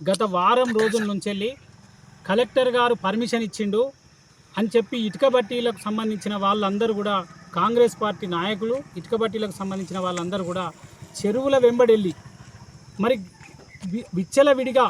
గత వారం రోజుల నుంచి కలెక్టర్ గారు పర్మిషన్ ఇచ్చిండు అని చెప్పి ఇటుక బట్టీలకు సంబంధించిన వాళ్ళందరూ కూడా కాంగ్రెస్ పార్టీ నాయకులు ఇటుక బట్టీలకు సంబంధించిన వాళ్ళందరూ కూడా చెరువుల వెంబడెళ్ళి మరి విచ్చల విచ్చలవిడిగా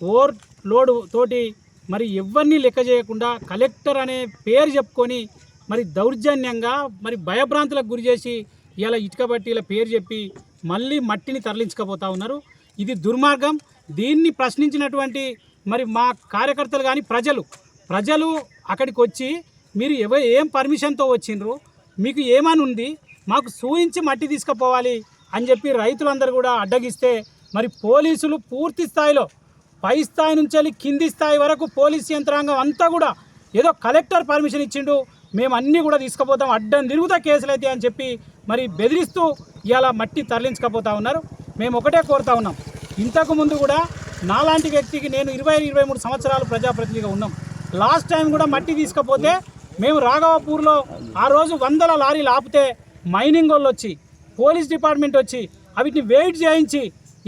ఓవర్ లోడ్ తోటి మరి ఎవరిని లెక్క చేయకుండా కలెక్టర్ అనే పేరు చెప్పుకొని మరి దౌర్జన్యంగా మరి భయభ్రాంతులకు గురి చేసి ఇలా ఇటుక బట్టీల పేరు చెప్పి మళ్ళీ మట్టిని తరలించకపోతా ఉన్నారు. ఇది దుర్మార్గం. దీన్ని ప్రశ్నించినటువంటి మరి మా కార్యకర్తలు కానీ ప్రజలు ప్రజలు అక్కడికి వచ్చి మీరు ఎవ ఏం పర్మిషన్తో వచ్చిండ్రు? మీకు ఏమని ఉంది? మాకు సూయించి మట్టి తీసుకుపోవాలి అని చెప్పి రైతులందరూ కూడా అడ్డగిస్తే మరి పోలీసులు పూర్తి స్థాయిలో పై స్థాయి నుంచి వెళ్ళి కింది స్థాయి వరకు పోలీస్ యంత్రాంగం అంతా కూడా ఏదో కలెక్టర్ పర్మిషన్ ఇచ్చిండు మేము అన్నీ కూడా తీసుకుపోతాం అడ్డం తిరుగుతా కేసులు అయితే అని చెప్పి మరి బెదిరిస్తూ ఇలా మట్టి తరలించకపోతా ఉన్నారు. మేము ఒకటే కోరుతా ఉన్నాం. ఇంతకు ముందు కూడా నాలాంటి వ్యక్తికి నేను ఇరవై ఇరవై మూడు సంవత్సరాలు ప్రజాప్రతినిధిగా ఉన్నాం. లాస్ట్ టైం కూడా మట్టి తీసుకపోతే మేము రాఘవపూర్లో ఆ రోజు వందల లారీలు ఆపితే మైనింగ్ వాళ్ళు వచ్చి పోలీస్ డిపార్ట్మెంట్ వచ్చి వీటిని వెయిట్ చేయించి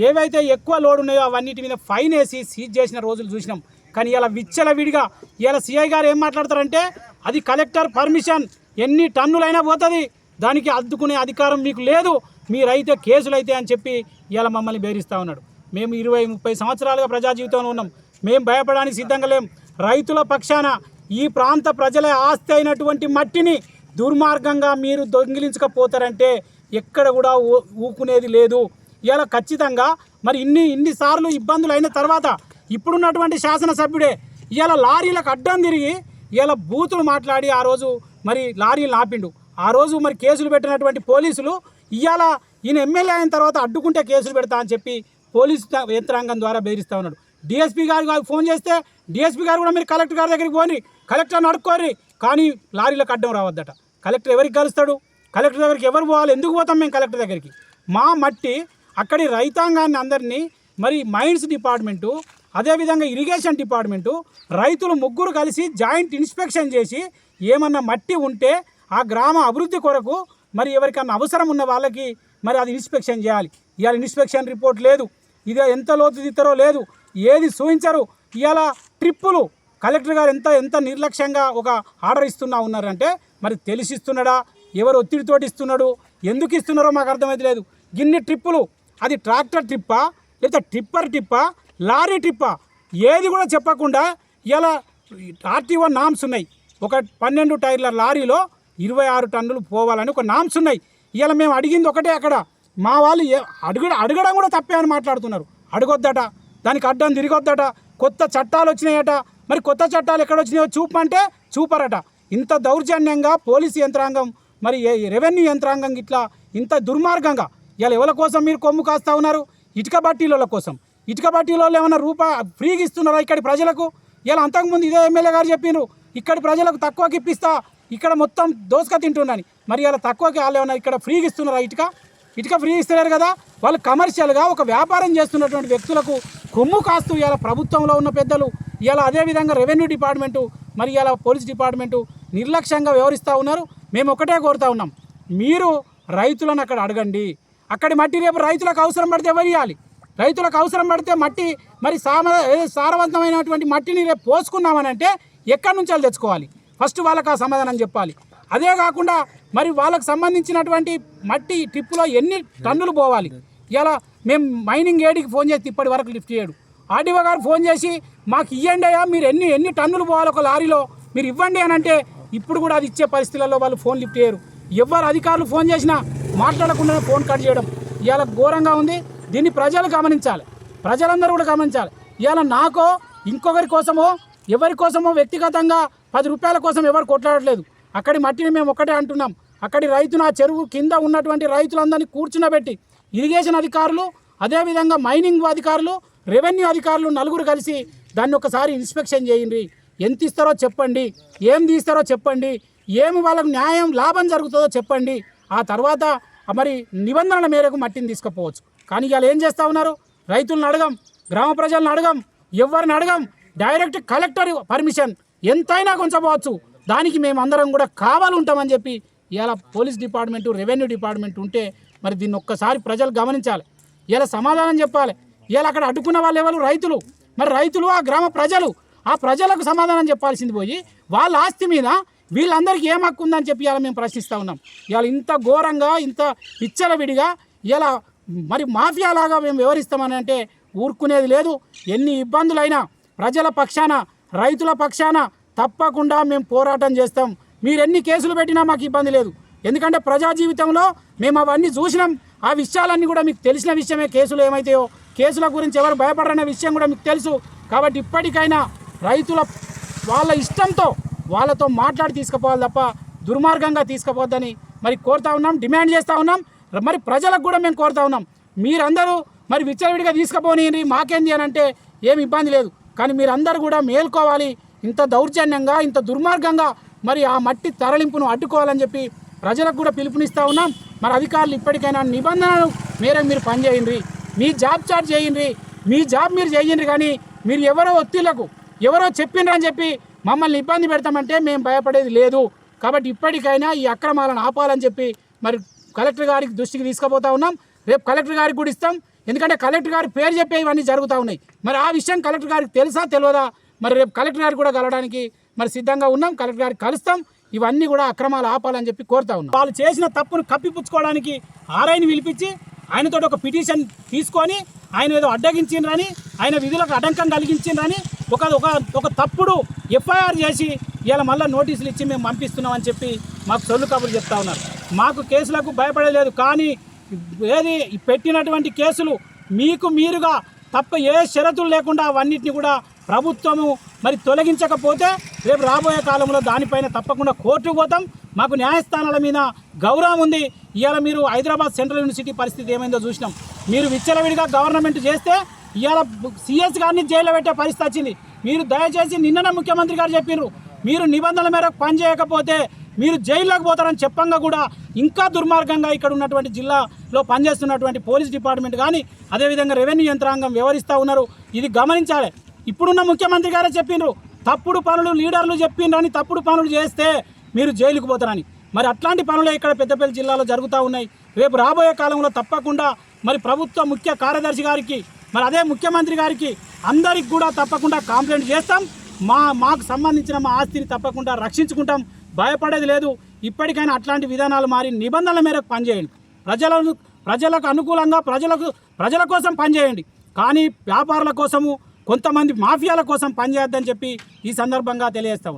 ఏవైతే ఎక్కువ లోడ్ ఉన్నాయో అవన్నిటి మీద ఫైన్ వేసి సీజ్ చేసిన రోజులు చూసినాం. కానీ ఇలా విచ్చల విడిగా ఇలా సిఐ గారు ఏం మాట్లాడతారంటే అది కలెక్టర్ పర్మిషన్ ఎన్ని టన్నులైనా పోతుంది దానికి అద్దుకునే అధికారం మీకు లేదు మీరైతే కేసులు అయితే అని చెప్పి ఇలా మమ్మల్ని బెదిరిస్తూ ఉన్నాడు. మేము ఇరవై ముప్పై సంవత్సరాలుగా ప్రజా జీవితంలో ఉన్నాం. మేము భయపడడానికి సిద్ధంగా లేం. రైతుల పక్షాన ఈ ప్రాంత ప్రజల ఆస్తి అయినటువంటి మట్టిని దుర్మార్గంగా మీరు దొంగిలించకపోతారంటే ఎక్కడ కూడా ఊ- ఊకునేది లేదు. ఇలా ఖచ్చితంగా మరి ఇన్ని ఇన్నిసార్లు ఇబ్బందులు అయిన తర్వాత ఇప్పుడున్నటువంటి శాసనసభ్యుడే ఇలా లారీలకు అడ్డం తిరిగి ఇలా బూతులు మాట్లాడి ఆ రోజు మరి లారీలు ఆపిండు ఆ రోజు మరి కేసులు పెట్టినటువంటి పోలీసులు ఇవాళ ఈయన ఎమ్మెల్యే అయిన తర్వాత అడ్డుకుంటే కేసులు పెడతా అని చెప్పి పోలీసు యంత్రాంగం ద్వారా బెదిరిస్తూ ఉన్నాడు. డిఎస్పీ గారు ఫోన్ చేస్తే డిఎస్పీ గారు కూడా మీరు కలెక్టర్ గారి దగ్గరికి పోని కలెక్టర్ అడుక్కోరి కానీ లారీలకు అడ్డం రావద్దట. కలెక్టర్ ఎవరికి కలుస్తాడు? కలెక్టర్ దగ్గరికి ఎవరు పోవాలి? ఎందుకు పోతాం మేము కలెక్టర్ దగ్గరికి? మా మట్టి అక్కడి రైతాంగాన్ని అందరినీ మరి మైన్స్ డిపార్ట్మెంటు అదేవిధంగా ఇరిగేషన్ డిపార్ట్మెంటు రైతులు ముగ్గురు కలిసి జాయింట్ ఇన్స్పెక్షన్ చేసి ఏమన్నా మట్టి ఉంటే ఆ గ్రామ అభివృద్ధి కొరకు మరి ఎవరికన్నా అవసరం ఉన్న వాళ్ళకి మరి అది ఇన్స్పెక్షన్ చేయాలి. ఇవాళ ఇన్స్పెక్షన్ రిపోర్ట్ లేదు. ఇది ఎంత లోతు తీస్తారో లేదు. ఏది సూచించరు. ఇవాళ ట్రిప్పులు. కలెక్టర్ గారు ఎంత ఎంత నిర్లక్ష్యంగా ఒక ఆర్డర్ ఇస్తున్నా ఉన్నారంటే మరి తెలిసి ఇస్తున్నాడా ఎవరు ఒత్తిడితోటి ఇస్తున్నాడు? ఎందుకు ఇస్తున్నారో మాకు అర్థమైతే లేదు. గిన్ని ట్రిప్పులు. అది ట్రాక్టర్ ట్రిప్పా? లేదా టిప్పర్ టిప్పా లారీ ట్రిప్పా? ఏది కూడా చెప్పకుండా ఇలా ఆర్టీఓ నామ్స్ ఉన్నాయి. ఒక పన్నెండు టైర్ల లారీలో ఇరవై ఆరు టన్నులు పోవాలని ఒక నామ్స్ ఉన్నాయి. ఇలా మేము అడిగింది ఒకటే అక్కడ. మా వాళ్ళు ఏ- అడుగు అడగడం కూడా తప్పే అని మాట్లాడుతున్నారు. అడగొద్దట దానికి అడ్డం తిరిగొద్దట కొత్త చట్టాలు వచ్చినాయట. మరి కొత్త చట్టాలు ఎక్కడ వచ్చినాయో చూపంటే చూపరట. ఇంత దౌర్జన్యంగా పోలీసు యంత్రాంగం మరి ఏ- రెవెన్యూ యంత్రాంగం ఇట్లా ఇంత దుర్మార్గంగా ఇలా ఎవరి కోసం మీరు కొమ్ము కాస్తా ఉన్నారు? ఇటుక బట్టీల కోసం. ఇటుక బట్టీలలో ఏమైనా రూపా ఫ్రీగా ఇస్తున్నారా ఇక్కడి ప్రజలకు? ఇలా అంతకుముందు ఇదే ఎమ్మెల్యే గారు చెప్పిండ్రు ఇక్కడి ప్రజలకు తక్కువకి ఇప్పిస్తా ఇక్కడ మొత్తం దోసుక తింటున్నాను మరి ఇలా తక్కువకి వాళ్ళు ఏమైనా ఇక్కడ ఫ్రీగా ఇస్తున్నారా ఇటుక? ఇటుక ఫ్రీ ఇస్తలేరు కదా. వాళ్ళు కమర్షియల్గా ఒక వ్యాపారం చేస్తున్నటువంటి వ్యక్తులకు కొమ్ము కాస్తూ ఇలా ప్రభుత్వంలో ఉన్న పెద్దలు ఇలా అదేవిధంగా రెవెన్యూ డిపార్ట్మెంటు మరి ఇలా పోలీస్ డిపార్ట్మెంటు నిర్లక్ష్యంగా వ్యవహరిస్తూ ఉన్నారు. మేము ఒకటే కోరుతా ఉన్నాం. మీరు రైతులను అక్కడ అడగండి. అక్కడి మట్టి రేపు రైతులకు అవసరం పడితే ఎవరియాలి రైతులకు అవసరం పడితే మట్టి మరి సామ సారవంతమైనటువంటి మట్టిని రేపు పోసుకున్నామని అంటే ఎక్కడి నుంచి వాళ్ళు తెచ్చుకోవాలి? ఫస్ట్ వాళ్ళకి ఆ సమాధానం చెప్పాలి. అదే కాకుండా మరి వాళ్ళకు సంబంధించినటువంటి మట్టి టిప్పులో ఎన్ని టన్నులు పోవాలి? ఇలా మేము మైనింగ్ ఏడికి ఫోన్ చేసి ఇప్పటి వరకు లిఫ్ట్ చేయడు. ఆర్డీఓ గారు ఫోన్ చేసి మాకు ఇవ్వండి అయ్యా మీరు ఎన్ని ఎన్ని టన్నులు పోవాలి ఒక లారీలో? మీరు ఇవ్వండి అని అంటే ఇప్పుడు కూడా అది ఇచ్చే పరిస్థితులలో వాళ్ళు ఫోన్ లిఫ్ట్ చేయరు. ఎవరు అధికారులు ఫోన్ చేసినా మాట్లాడకుండా ఫోన్ కట్ చేయడం ఇవాళ ఘోరంగా ఉంది. దీన్ని ప్రజలు గమనించాలి. ప్రజలందరూ కూడా గమనించాలి. ఇవాళ నాకో ఇంకొకరి కోసమో ఎవరి కోసమో వ్యక్తిగతంగా పది రూపాయల కోసం ఎవరు కొట్లాడట్లేదు. అక్కడి మట్టిని మేము ఒకటే అంటున్నాం. అక్కడి రైతును ఆ చెరువు కింద ఉన్నటువంటి రైతులందరినీ కూర్చునబెట్టి ఇరిగేషన్ అధికారులు అదేవిధంగా మైనింగ్ అధికారులు రెవెన్యూ అధికారులు నలుగురు కలిసి దాన్ని ఒకసారి ఇన్స్పెక్షన్ చేయండి. ఎంత ఇస్తారో చెప్పండి. ఏం తీస్తారో చెప్పండి. ఏమి వాళ్ళకు న్యాయం లాభం జరుగుతుందో చెప్పండి. ఆ తర్వాత మరి నిబంధనల మేరకు మట్టిని తీసుకుపోవచ్చు. కానీ ఇవాళ ఏం చేస్తూ ఉన్నారు? రైతులను అడగం గ్రామ ప్రజలను అడగం ఎవరిని అడగం? Direct collector permission. ఎంతైనా కొంచపోవచ్చు దానికి మేమందరం కూడా కావాలి ఉంటామని చెప్పి ఇలా పోలీస్ డిపార్ట్మెంటు రెవెన్యూ డిపార్ట్మెంట్ ఉంటే మరి దీన్ని ఒక్కసారి ప్రజలు గమనించాలి. ఇలా సమాధానం చెప్పాలి. ఇలా అక్కడ అడ్డుకున్న వాళ్ళు ఎవరు? రైతులు. మరి రైతులు ఆ గ్రామ ప్రజలు. ఆ ప్రజలకు సమాధానం చెప్పాల్సింది పోయి వాళ్ళ ఆస్తి మీద వీళ్ళందరికీ ఏం హక్కు ఉందని చెప్పి ఇలా మేము ప్రశ్నిస్తూ ఉన్నాం. ఇవాళ ఇంత ఘోరంగా ఇంత విచ్చలవిడిగా ఇలా మరి మాఫియాలాగా మేము వివరిస్తామని అంటే ఊరుకునేది లేదు. ఎన్ని ఇబ్బందులైనా ప్రజల పక్షాన రైతుల పక్షాన తప్పకుండా మేము పోరాటం చేస్తాం. మీరు ఎన్ని కేసులు పెట్టినా మాకు ఇబ్బంది లేదు. ఎందుకంటే ప్రజా జీవితంలో మేము అవన్నీ చూసినాం. ఆ విషయాలన్నీ కూడా మీకు తెలిసిన విషయమే. కేసులు ఏమైతాయో కేసుల గురించి ఎవరు భయపడరనే విషయం కూడా మీకు తెలుసు. కాబట్టి ఇప్పటికైనా రైతుల వాళ్ళ ఇష్టంతో వాళ్ళతో మాట్లాడి తీసుకుపోవాలి తప్ప దుర్మార్గంగా తీసుకుపోద్దని మరి కోరుతా ఉన్నాం డిమాండ్ చేస్తూ ఉన్నాం. మరి ప్రజలకు కూడా మేము కోరుతా ఉన్నాం. మీరందరూ మరి విచ్చలవిడిగా తీసుకుపోని మాకేంది అని అంటే ఏమి ఇబ్బంది లేదు. కానీ మీరందరూ కూడా మేల్కోవాలి. ఇంత దౌర్జన్యంగా ఇంత దుర్మార్గంగా మరి ఆ మట్టి తరలింపును అడ్డుకోవాలని చెప్పి ప్రజలకు కూడా పిలుపునిస్తూ ఉన్నాం. మరి అధికారులు ఇప్పటికైనా నిబంధనలు మేరకు మీరు పనిచేయండి. మీ జాబ్ చార్జ్ చేయండి. మీ జాబ్ మీరు చేయండి కానీ మీరు ఎవరో ఒత్తిళ్ళకు ఎవరో చెప్పిండ్రని చెప్పి మమ్మల్ని ఇబ్బంది పెడతామంటే మేము భయపడేది లేదు. కాబట్టి ఇప్పటికైనా ఈ అక్రమాలను ఆపాలని చెప్పి మరి కలెక్టర్ గారికి దృష్టికి తీసుకుపోతా ఉన్నాం. రేపు కలెక్టర్ గారికి కూడా ఇస్తాం. ఎందుకంటే కలెక్టర్ గారి పేరు చెప్పే ఇవన్నీ జరుగుతూ ఉన్నాయి. మరి ఆ విషయం కలెక్టర్ గారికి తెలుసా తెలియదా మరి రేపు కలెక్టర్ గారికి కూడా కలవడానికి మరి సిద్ధంగా ఉన్నాం కలెక్టర్ గారికి కలుస్తాం. ఇవన్నీ కూడా అక్రమాలు ఆపాలని చెప్పి కోరుతా ఉన్నాం. వాళ్ళు చేసిన తప్పును కప్పిపుచ్చుకోవడానికి ఆర్ఐని పిలిపించి ఆయనతో ఒక పిటిషన్ తీసుకొని ఆయన ఏదో అడ్డగించిండ్రని ఆయన విధులకు అడ్డంకం కలిగించిండ్రని ఒక ఒక ఒక తప్పుడు ఎఫ్ఐఆర్ చేసి ఇలా మళ్ళీ నోటీసులు ఇచ్చి మేము పంపిస్తున్నామని చెప్పి మాకు సొల్లు కబుర్లు చెప్తా ఉన్నారు. మాకు కేసులకు భయపడలేదు కానీ ఏది పెట్టినటువంటి కేసులు మీకు మీరుగా తప్ప ఏ షరతులు లేకుండా అవన్నిటిని కూడా ప్రభుత్వము మరి తొలగించకపోతే రేపు రాబోయే కాలంలో దానిపైన తప్పకుండా కోర్టుకు పోతాం. మాకు న్యాయస్థానాల మీద గౌరవం ఉంది. ఇవాళ మీరు హైదరాబాద్ సెంట్రల్ యూనివర్సిటీ పరిస్థితి ఏమైందో చూసినాం. మీరు విచ్చలవిడిగా గవర్నమెంట్ చేస్తే ఇవాళ సిఎస్ గారిని జైల్లో పెట్టే పరిస్థితి వచ్చింది. మీరు దయచేసి నిన్ననే ముఖ్యమంత్రి గారు చెప్పినారు మీరు నిబంధనల మేరకు పనిచేయకపోతే మీరు జైల్లోకి పోతారని చెప్పంగా కూడా ఇంకా దుర్మార్గంగా ఇక్కడ ఉన్నటువంటి జిల్లాలో పనిచేస్తున్నటువంటి పోలీస్ డిపార్ట్మెంట్ కానీ అదేవిధంగా రెవెన్యూ యంత్రాంగం వ్యవహరిస్తూ ఉన్నారు. ఇది గమనించాలి. ఇప్పుడున్న ముఖ్యమంత్రి గారే చెప్పిండ్రు తప్పుడు పనులు లీడర్లు చెప్పిండ్రని తప్పుడు పనులు చేస్తే మీరు జైలుకు పోతారని. మరి అట్లాంటి పనులే ఇక్కడ పెద్దపల్లి జిల్లాలో జరుగుతూ ఉన్నాయి. రేపు రాబోయే కాలంలో తప్పకుండా మరి ప్రభుత్వ ముఖ్య కార్యదర్శి గారికి మరి అదే ముఖ్యమంత్రి గారికి అందరికి కూడా తప్పకుండా కంప్లైంట్ చేస్తాం. మా మాకు సంబంధించిన మా ఆస్తిని తప్పకుండా రక్షించుకుంటాం. భయపడేది లేదు. ఇప్పటికైనా అట్లాంటి విధానాలు మారి నిబంధనల మేరకు పనిచేయండి. ప్రజలను ప్రజలకు అనుకూలంగా ప్రజలకు ప్రజల కోసం పనిచేయండి. కానీ వ్యాపారుల కోసము కొంతమంది మాఫియాల కోసం పనిచేయొద్దని చెప్పి ఈ సందర్భంగా తెలియజేస్తా